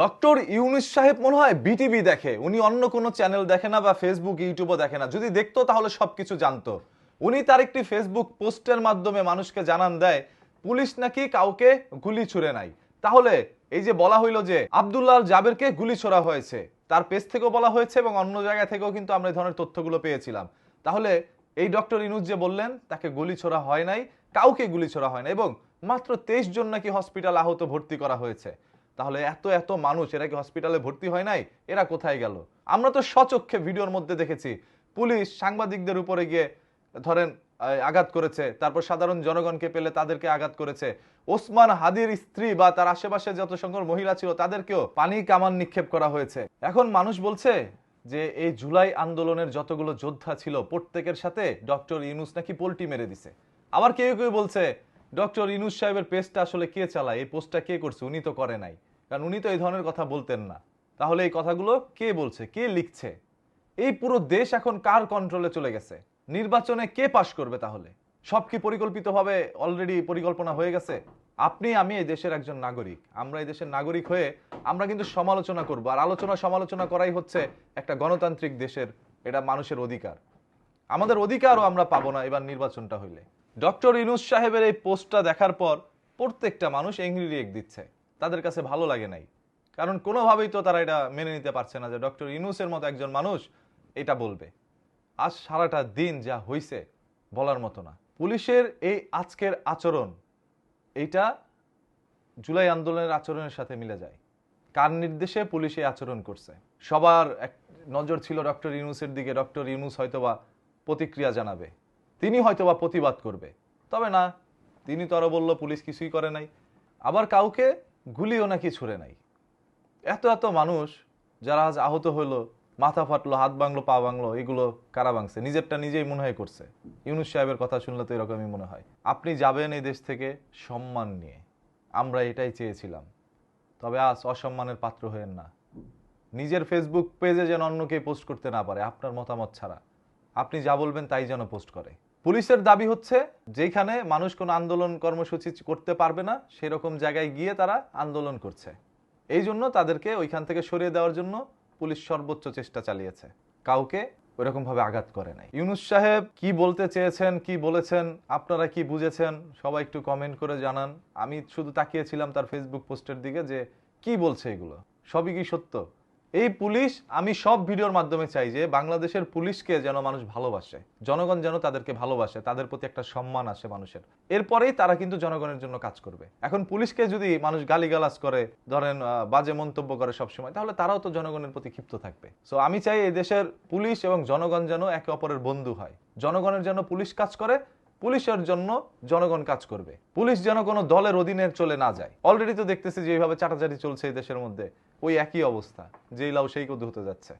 Doctor Yunus সাহেব মনে হয় বিটিভি দেখে। উনি অন্য কোনো চ্যানেল দেখে না বা ফেসবুক ইউটিউবও দেখে না। যদি দেখতো, তাহলে সবকিছু জানতো। উনি তার একটি ফেসবুক পোস্টের মাধ্যমে মানুষকে জানান দেয়, পুলিশ নাকি কাউকে গুলি ছুড়ে নাই? তাহলে এই যে বলা হইল যে আব্দুল্লাহ জাবেরকে গুলি ছোড়া হয়েছে, তার পেজ থেকেও বলা হয়েছে এবং অন্য জায়গা থেকেও কিন্তু আমরা এই ধরনের তথ্যগুলো পেয়েছিলাম। তাহলে এই ডক্টর ইনুজ যে বললেন, তাকে গুলি ছোড়া হয় নাই, কাউকে গুলি ছোড়া হয় না এবং মাত্র তেইশ জন নাকি হসপিটাল আহত ভর্তি করা হয়েছে। তাহলে এত এত মানুষ, এরা কি হসপিটালে ভর্তি হয় নাই? এরা কোথায় গেল? আমরা তো সচক্ষে ভিডিওর মধ্যে দেখেছি। পুলিশ সাংবাদিকদের উপরে গিয়ে, ধরেন আঘাত করেছে। তারপর সাধারণ জনগণকে পেলে তাদেরকে আঘাত করেছে। ওসমান হাদির স্ত্রী বা তার আশেপাশে যত সংখ্যক মহিলা ছিল, তাদেরকেও পানি কামান নিক্ষেপ করা হয়েছে। এখন মানুষ বলছে যে, এই জুলাই আন্দোলনের যতগুলো যোদ্ধা ছিল, প্রত্যেকের সাথে ডক্টর ইউনুস নাকি পোল্টি মেরে দিছে। আবার কেউ কেউ বলছে ডক্টর ইনুস সাহেবের পেজটা আসলে কে চালায়? এই পোস্টটা কে করছে? উনি তো করে নাই। কারণ উনি তো এই ধরনের কথা বলতেন না। তাহলে এই কথাগুলো কে বলছে? কে লিখছে? এই পুরো দেশ এখন কার কন্ট্রোলে চলে গেছে? নির্বাচনে কে পাশ করবে তাহলে? সব কি পরিকল্পিতভাবে অলরেডি পরিকল্পনা হয়ে গেছে? আপনি, আমি এই দেশের একজন নাগরিক। আমরা এই দেশের নাগরিক হয়ে আমরা কিন্তু সমালোচনা করব। আর আলোচনা, সমালোচনা করাই হচ্ছে একটা গণতান্ত্রিক দেশের, এটা মানুষের অধিকার। আমাদের অধিকারও আমরা পাবো না এবার নির্বাচনটা হইলে। ডক্টর ইনুস সাহেবের এই পোস্টটা দেখার পর প্রত্যেকটা মানুষ এংরি রিয়েক্ট দিচ্ছে। তাদের কাছে ভালো লাগে নাই। কারণ কোনোভাবেই তো তারা এটা মেনে নিতে পারছে না যে ডক্টর ইনুসের মতো একজন মানুষ এটা বলবে। আজ সারাটা দিন যা হইছে বলার মতো না। পুলিশের এই আজকের আচরণ এইটা জুলাই আন্দোলনের আচরণের সাথে মিলে যায়। কার নির্দেশে পুলিশ এই আচরণ করছে? সবার এক নজর ছিল ডক্টর ইউনুসের দিকে। ডক্টর ইউনুস হয়তোবা প্রতিক্রিয়া জানাবে। তিনি হয়তোবা প্রতিবাদ করবে। তবে না, তিনি তো আরও বলল, পুলিশ কিছুই করে নাই। আবার কাউকে গুলিও নাকি ছুড়ে নাই। এত এত মানুষ যারা আজ আহত হলো মাথা ফাটলো, হাত ভাঙলো, পা ভাঙলো, এগুলো কারা ভাঙছে? নিজেরটা নিজেই মনে হয় করছে। ইউনুস সাহেবের কথা শুনলে তো এরকমই মনে হয়। আপনি যাবেন এই দেশ থেকে সম্মান নিয়ে। আমরা এটাই চেয়েছিলাম। তবে আজ অসম্মানের পাত্র হয়েন না। নিজের ফেসবুক পেজে যেন অন্যকে পোস্ট করতে না পারে, আপনার মতামত ছাড়া। আপনি যা বলবেন তাই যেন পোস্ট করে। পুলিশের দাবি হচ্ছে, যেখানে মানুষ কোনো আন্দোলন কর্মসূচি করতে পারবে না, সেরকম জায়গায় গিয়ে তারা আন্দোলন করছে। এই জন্য তাদেরকে ওইখান থেকে সরিয়ে দেওয়ার জন্য পুলিশ সর্বোচ্চ চেষ্টা চালিয়েছে। কাউকে ওইরকম ভাবে আঘাত করে নাই। ইউনুস সাহেব কি বলতে চেয়েছেন, কি বলেছেন, আপনারা কি বুঝেছেন, সবাই একটু কমেন্ট করে জানান। আমি শুধু তাকিয়েছিলাম তার ফেসবুক পোস্টের দিকে যে, কি বলছে এগুলো? সবই কি সত্য? এই পুলিশ, আমি সব ভিডিওর মাধ্যমে চাই যে বাংলাদেশের পুলিশকে যেন মানুষ ভালোবাসে। জনগণ যেন তাদেরকে ভালোবাসে, তাদের প্রতি একটা সম্মান আসে মানুষের। এরপরেই তারা কিন্তু জনগণের জন্য কাজ করবে। এখন পুলিশকে যদি মানুষ গালিগালাজ করে, ধরেন বাজে মন্তব্য করে সবসময়, তাহলে তারাও তো জনগণের প্রতি ক্ষিপ্ত থাকবে। সো আমি চাই এই দেশের পুলিশ এবং জনগণ যেন একে অপরের বন্ধু হয়। জনগণের জন্য পুলিশ কাজ করে পুলিশের জন্য জনগণ কাজ করবে। পুলিশ যেন কোনো দলের অধীনে চলে না যায়। অলরেডি তো দেখতেছি যে এইভাবে চাটাচাটি চলছে এই দেশের মধ্যে। ওই একই অবস্থা। যেই লাউ সেই কদু হতে যাচ্ছে।